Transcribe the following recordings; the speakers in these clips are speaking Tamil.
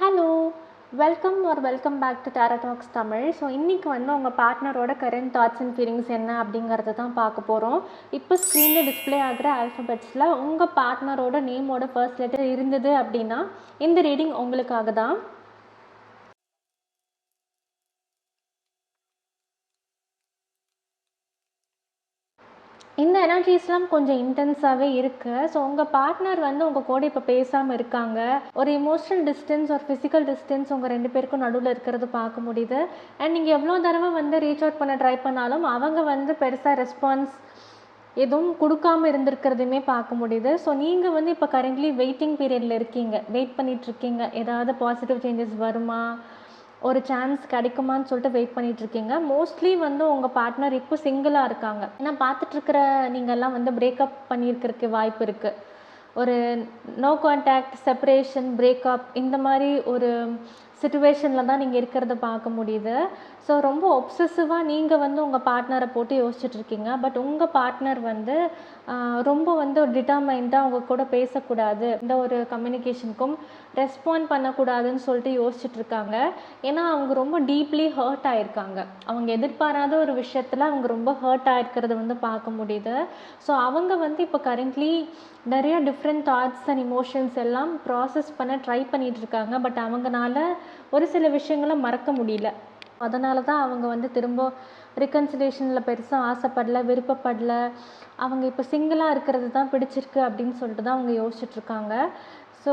Hello welcome are welcome back to Dera Talks Tamil so இன்றைக்கி வந்து உங்கள் பார்ட்னரோட கரண்ட் தாட்ஸ் அண்ட் ஃபீலிங்ஸ் என்ன அப்படிங்கிறத தான் பார்க்க போகிறோம் இப்போ ஸ்க்ரீனில் டிஸ்ப்ளே ஆகிற ஆல்ஃபபெட்ஸில் உங்கள் பார்ட்னரோட நேமோட ஃபர்ஸ்ட் லெட்டர் இருந்தது அப்படின்னா இந்த ரீடிங் உங்களுக்காக தான். இந்த எனர்ஜிஸ்லாம் கொஞ்சம் இன்டென்ஸாகவே இருக்குது ஸோ உங்கள் பார்ட்னர் வந்து உங்கள் கூட இப்போ பேசாமல் இருக்காங்க. ஒரு எமோஷனல் டிஸ்டன்ஸ் ஒரு ஃபிசிக்கல் டிஸ்டன்ஸ் உங்கள் ரெண்டு பேருக்கும் நடுவில் இருக்கிறது பார்க்க முடியுது. அண்ட் நீங்கள் எவ்வளோ தடவை வந்து ரீச் அவுட் பண்ண ட்ரை பண்ணாலும் அவங்க வந்து பெருசாக ரெஸ்பான்ஸ் எதுவும் கொடுக்காம இருந்திருக்கிறதுமே பார்க்க முடியுது. ஸோ நீங்கள் வந்து இப்போ கரண்ட்லி வெயிட்டிங் பீரியடில் இருக்கீங்க. வெயிட் பண்ணிகிட்ருக்கீங்க ஏதாவது பாசிட்டிவ் சேஞ்சஸ் வருமா? ஒரு சான்ஸ் கிடைக்குமான்னு சொல்லிட்டு வெயிட் பண்ணிட்டு இருக்கீங்க மோஸ்ட்லி வந்து உங்கள் பார்ட்னர் இப்போ சிங்கிளாக இருக்காங்க. ஏன்னா பார்த்துட்ருக்கிற நீங்கள்லாம் வந்து பிரேக்கப் பண்ணியிருக்கிறதுக்கு வாய்ப்பு இருக்குது ஒரு நோ கான்டாக்ட் செப்பரேஷன் பிரேக்கப் இந்த மாதிரி ஒரு சுச்சுவேஷனில் தான் நீங்கள் இருக்கிறத பார்க்க முடியுது. ஸோ ரொம்ப ஒப்சசிவாக நீங்கள் வந்து உங்கள் பார்ட்னரை போட்டு யோசிச்சுட்ருக்கீங்க பட் உங்கள் பார்ட்னர் வந்து ரொம்ப வந்து ஒரு டிட்டர்மைண்டாக அவங்க கூட பேசக்கூடாது. இந்த ஒரு கம்யூனிகேஷனுக்கும் ரெஸ்பாண்ட் பண்ணக்கூடாதுன்னு சொல்லிட்டு யோசிச்சுட்ருக்காங்க ஏன்னா அவங்க ரொம்ப டீப்லி ஹர்ட் ஆகிருக்காங்க அவங்க எதிர்பாராத ஒரு விஷயத்தில் அவங்க ரொம்ப ஹர்ட் ஆயிருக்கிறது வந்து பார்க்க முடியுது. ஸோ அவங்க வந்து இப்போ கரண்ட்லி நிறைய டிஃப்ரெண்ட் தாட்ஸ் அண்ட் இமோஷன்ஸ் எல்லாம் ப்ராசஸ் பண்ண ட்ரை பண்ணிகிட்டு இருக்காங்க. பட் அவங்கனால ஒரு சில விஷயங்களை மறக்க முடியல. அதனால தான் அவங்க வந்து திரும்ப ரிகன்சிலேஷனில் பெருசாக ஆசைப்படல விருப்பப்படல. அவங்க இப்போ சிங்கிளாக இருக்கிறது தான் பிடிச்சிருக்கு அப்படின்னு சொல்லிட்டு தான் அவங்க யோசிச்சுட்ருக்காங்க ஸோ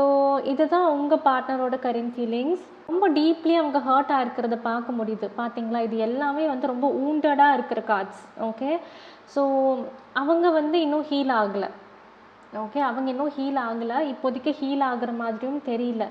இதுதான் உங்கள் பார்ட்னரோட கரண்ட் ஃபீலிங்ஸ் ரொம்ப டீப்லி அவங்க ஹர்ட் ஆகிருக்கிறத பார்க்க முடியுது. பார்த்தீங்களா இது எல்லாமே வந்து ரொம்ப ஊண்டடாக இருக்கிற கார்ட்ஸ் ஓகே ஸோ அவங்க வந்து இன்னும் ஹீல் ஆகலை. ஓகே அவங்க இன்னும் ஹீல் ஆகலை. இப்போதைக்கு ஹீல் ஆகிற மாதிரியும் தெரியல.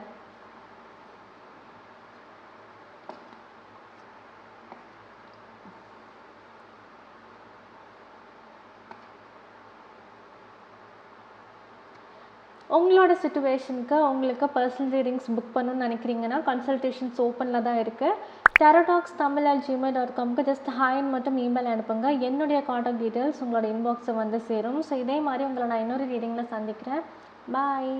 உங்களோட சுச்சுவேஷனுக்கு உங்களுக்கு பர்சனல் ரீடிங்ஸ் புக் பண்ணணும்னு நினைக்கிறீங்கன்னா கன்சல்டேஷன்ஸ் ஓப்பனில் தான் இருக்குது Dero talks Tamil at Gmail dot காம்க்கு just ஹாய்ன்னு மட்டும் இமெயில் அனுப்புங்க. என்னுடைய காண்டாக்ட் டீட்டெயில்ஸ் உங்களோட இன்பாக்ஸை வந்து சேரும். ஸோ இதே மாதிரி உங்களை நான் இன்னொரு ரீடிங்கில் சந்திக்கிறேன். பாய்